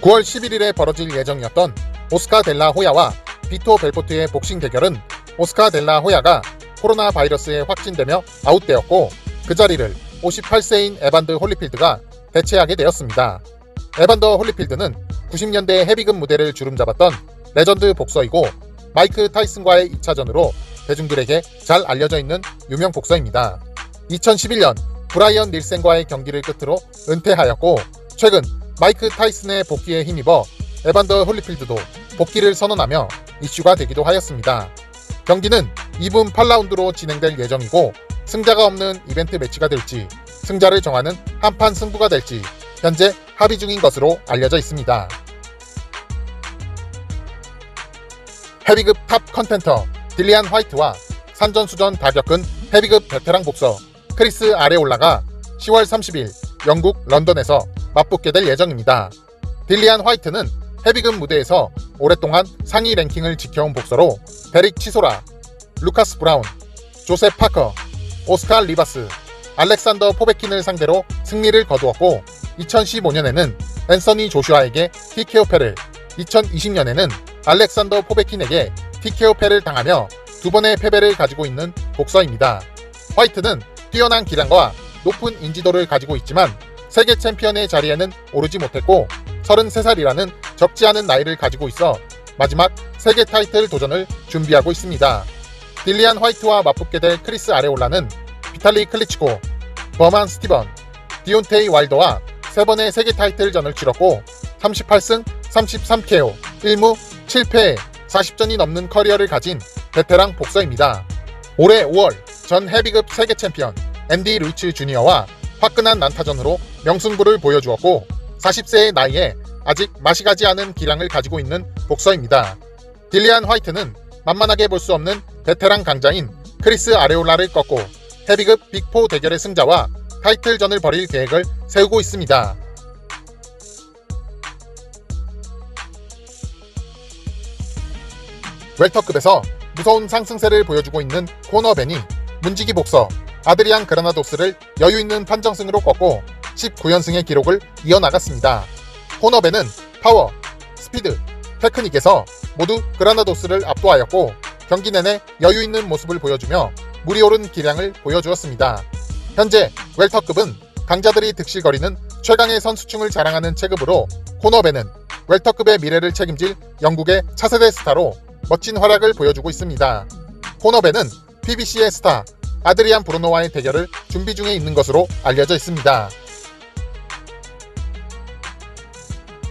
9월 11일에 벌어질 예정이었던 오스카 델라 호야와 비토 벨포트의 복싱 대결은 오스카 델라 호야가 코로나 바이러스에 확진되며 아웃되었고 그 자리를 58세인 에반드 홀리필드가 대체하게 되었습니다. 에반드 홀리필드는 90년대 헤비급 무대를 주름잡았던 레전드 복서이고 마이크 타이슨과의 2차전으로 대중들에게 잘 알려져 있는 유명 복서입니다. 2011년 브라이언 닐센과의 경기를 끝으로 은퇴하였고 최근 마이크 타이슨의 복귀에 힘입어 에반더 홀리필드도 복귀를 선언하며 이슈가 되기도 하였습니다. 경기는 2분 8라운드로 진행될 예정이고 승자가 없는 이벤트 매치가 될지 승자를 정하는 한판 승부가 될지 현재 합의 중인 것으로 알려져 있습니다. 헤비급 탑 컨텐터 딜리안 화이트와 산전수전 다 겪은 헤비급 베테랑 복서 크리스 아레올라가 10월 30일 영국 런던에서 맞붙게 될 예정입니다. 딜리안 화이트는 헤비급 무대에서 오랫동안 상위 랭킹을 지켜온 복서로 데릭 치소라, 루카스 브라운, 조셉 파커, 오스카 리바스, 알렉산더 포베킨을 상대로 승리를 거두었고 2015년에는 앤서니 조슈아에게 TKO 패를 2020년에는 알렉산더 포베킨에게 TKO 패를 당하며 두 번의 패배를 가지고 있는 복서입니다. 화이트는 뛰어난 기량과 높은 인지도를 가지고 있지만 세계 챔피언의 자리에는 오르지 못했고 33살이라는 적지 않은 나이를 가지고 있어 마지막 세계 타이틀 도전을 준비하고 있습니다. 딜리안 화이트와 맞붙게 될 크리스 아레올라는 비탈리 클리치코, 버만 스티번, 디온테이 와일더와 세 번의 세계 타이틀전을 치렀고 38승 33KO 1무 7패 40전이 넘는 커리어를 가진 베테랑 복서입니다. 올해 5월 전 헤비급 세계 챔피언 앤디 루이츠 주니어와 화끈한 난타전으로 명승부를 보여주었고 40세의 나이에 아직 맛이 가지 않은 기량을 가지고 있는 복서입니다. 딜리안 화이트는 만만하게 볼 수 없는 베테랑 강자인 크리스 아레올라를 꺾고 헤비급 빅4 대결의 승자와 타이틀전을 벌일 계획을 세우고 있습니다. 웰터급에서 무서운 상승세를 보여주고 있는 코너 벤이 문지기 복서 아드리안 그라나도스를 여유 있는 판정승으로 꺾고 19연승의 기록을 이어나갔습니다. 코너벤은 파워, 스피드, 테크닉에서 모두 그라나도스를 압도하였고 경기 내내 여유 있는 모습을 보여주며 물이 오른 기량을 보여주었습니다. 현재 웰터급은 강자들이 득실거리는 최강의 선수층을 자랑하는 체급으로 코너벤은 웰터급의 미래를 책임질 영국의 차세대 스타로 멋진 활약을 보여주고 있습니다. 코너벤은 PBC의 스타 아드리안 브루노와의 대결을 준비 중에 있는 것으로 알려져 있습니다.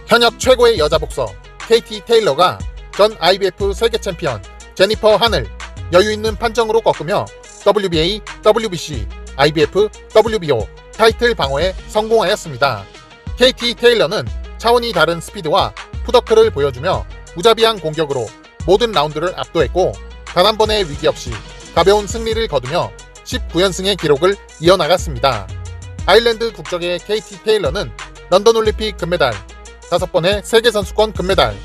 현역 최고의 여자 복서 KT 테일러가 전 IBF 세계 챔피언 제니퍼 한을 여유 있는 판정으로 꺾으며 WBA, WBC, IBF, WBO 타이틀 방어에 성공하였습니다. KT 테일러는 차원이 다른 스피드와 푸더크를 보여주며 무자비한 공격으로 모든 라운드를 압도했고 단 한 번의 위기 없이 가벼운 승리를 거두며 19연승의 기록을 이어나갔습니다. 아일랜드 국적의 KT 테일러는 런던 올림픽 금메달, 5번의 세계 선수권 금메달,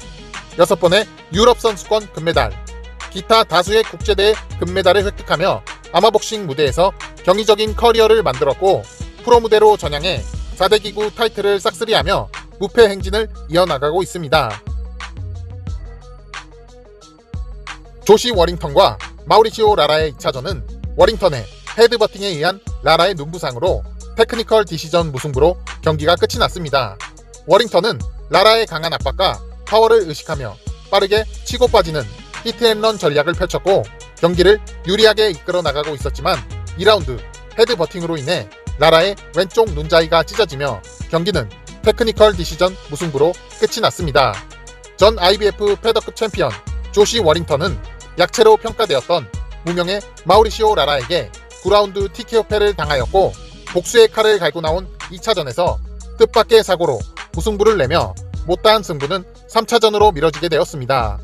6번의 유럽 선수권 금메달, 기타 다수의 국제대회 금메달을 획득하며 아마복싱 무대에서 경이적인 커리어를 만들었고 프로 무대로 전향해 4대 기구 타이틀을 싹쓸이하며 무패 행진을 이어나가고 있습니다. 조시 워링턴과 마우리시오 라라의 2차전은 워링턴의 헤드버팅에 의한 라라의 눈부상으로 테크니컬 디시전 무승부로 경기가 끝이 났습니다. 워링턴은 라라의 강한 압박과 파워를 의식하며 빠르게 치고 빠지는 히트앤런 전략을 펼쳤고 경기를 유리하게 이끌어 나가고 있었지만 2라운드 헤드 버팅으로 인해 라라의 왼쪽 눈자위가 찢어지며 경기는 테크니컬 디시전 무승부로 끝이 났습니다. 전 IBF 패더급 챔피언 조시 워링턴은 약체로 평가되었던 무명의 마우리시오 라라에게 9라운드 TKO 패를 당하였고 복수의 칼을 갈고 나온 2차전에서 뜻밖의 사고로 무승부를 내며 못다한 승부는 3차전으로 미뤄지게 되었습니다.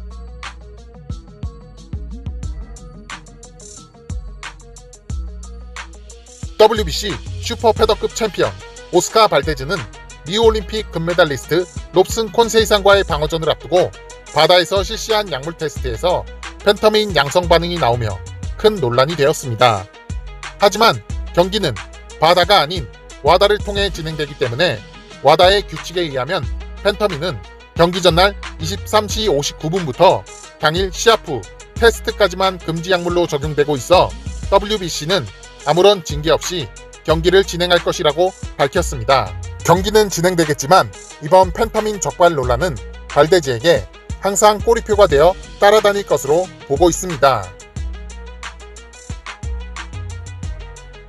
WBC 슈퍼 패더급 챔피언 오스카 발데즈는 리우올림픽 금메달리스트 롭슨 콘세이상과의 방어전을 앞두고 바다에서 실시한 약물 테스트에서 펜터민 양성 반응이 나오며 큰 논란이 되었습니다. 하지만 경기는 바다가 아닌 와다를 통해 진행되기 때문에 와다의 규칙에 의하면 펜터민은 경기 전날 23시 59분부터 당일 시합 후 테스트까지만 금지 약물로 적용되고 있어 WBC는 아무런 징계 없이 경기를 진행할 것이라고 밝혔습니다. 경기는 진행되겠지만 이번 펜타민 적발 논란은 발대지에게 항상 꼬리표가 되어 따라다닐 것으로 보고 있습니다.